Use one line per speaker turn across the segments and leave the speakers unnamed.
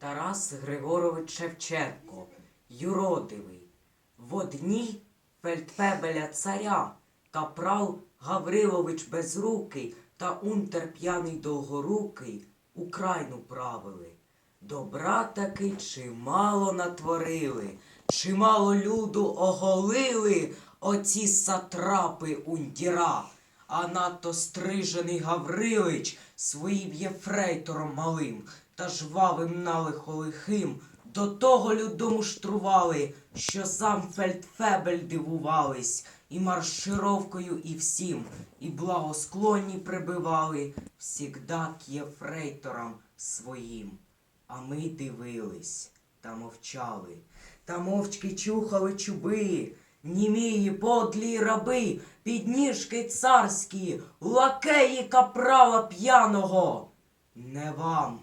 Тарас Григорович Шевченко, юродивий. В одній фельдфебеля царя капрал Гаврилович Безрукий та унтер п'яний довгорукий Україну правили. Добра таки чимало натворили, чимало люду оголили оці сатрапи ундіра, а надто стрижений Гаврилич своїм єфрейтором малим та жвавим налихо лихим до того людому штрували, що сам фельдфебель дивувались, і маршировкою, і всім, і благосклонні прибивали всігда к єфрейторам своїм. А ми дивились та мовчали, та мовчки чухали чуби, німії подлі раби, підніжки царські, лакеї капрала п'яного. Не вам,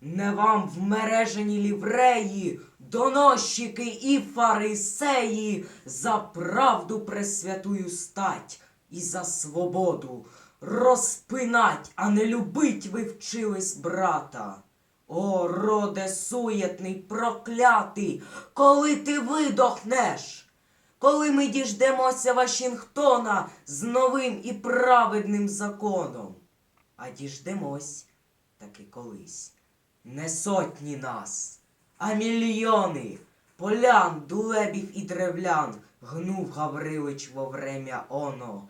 не вам в мережені лівреї, доносчики і фарисеї за правду пресвятую стать і за свободу розпинать, а не любить ви вчились брата. О, роде суєтний, проклятий, коли ти видохнеш, коли ми діждемося Вашингтона з новим і праведним законом. А діждемось таки колись. Не сотні нас, а мільйони полян, дулебів і древлян гнув Гаврилич во врем'я оно.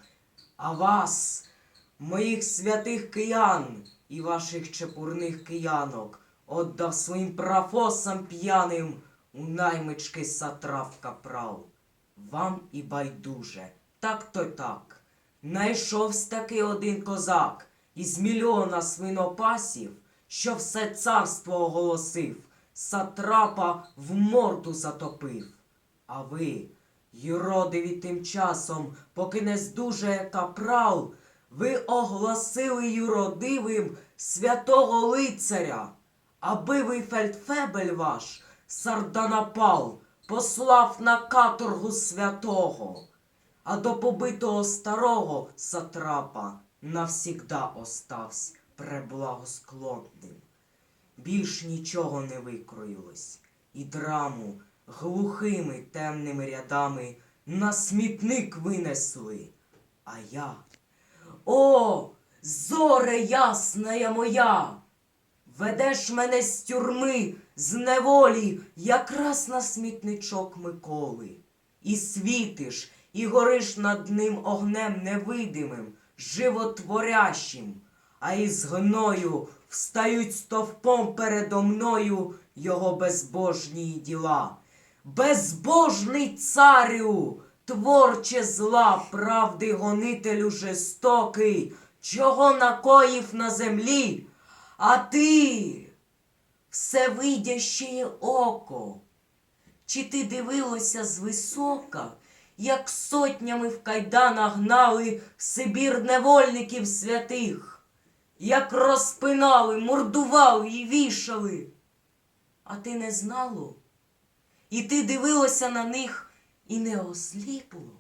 А вас, моїх святих киян і ваших чепурних киянок, отдав своїм прафосам п'яним у наймички сатрав капрал. Вам і байдуже, так то так. Найшовсь таки один козак із мільйона свинопасів, що все царство оголосив, сатрапа в морду затопив. А ви, юродиві тим часом, поки не здужає капрал, ви оголосили юродивим святого лицаря, аби ви фельдфебель ваш, сарданапал, послав на каторгу святого, а до побитого старого сатрапа навсігда оставсь преблагосклонним. Більш нічого не викроїлось, і драму глухими темними рядами на смітник винесли. А я, о, зоре ясная моя! Ведеш мене з тюрми, з неволі, якраз на смітничок Миколи. І світиш, і гориш над ним огнем невидимим, животворящим, а із гною встають стовпом передо мною його безбожні діла. Безбожний царю, творче зла, правди гонителю жестокий, чого накоїв на землі, а ти всевидяще око. Чи ти дивилася звисока, як сотнями в кайданах гнали в Сибір невольників святих, як розпинали, мордували і вішали? А ти не знало? І ти дивилася на них і не осліпло?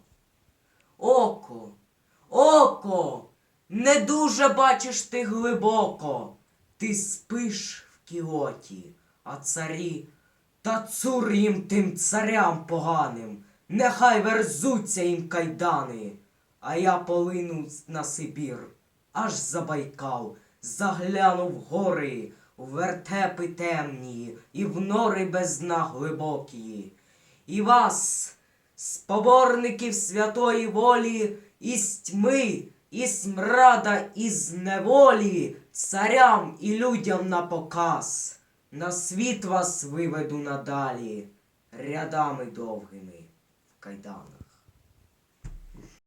Око, око, не дуже бачиш ти глибоко. Ти спиш в кіоті, а царі та цур їм тим царям поганим, нехай верзуться їм кайдани, а я полину на Сибір, аж за Байкал, заглянув в гори, в вертепи темні, і в нори без дна глибокі. І вас, споборників святої волі, із тьми, і смрада, із неволі, царям і людям на показ. На світ вас виведу надалі, рядами довгими в кайданах.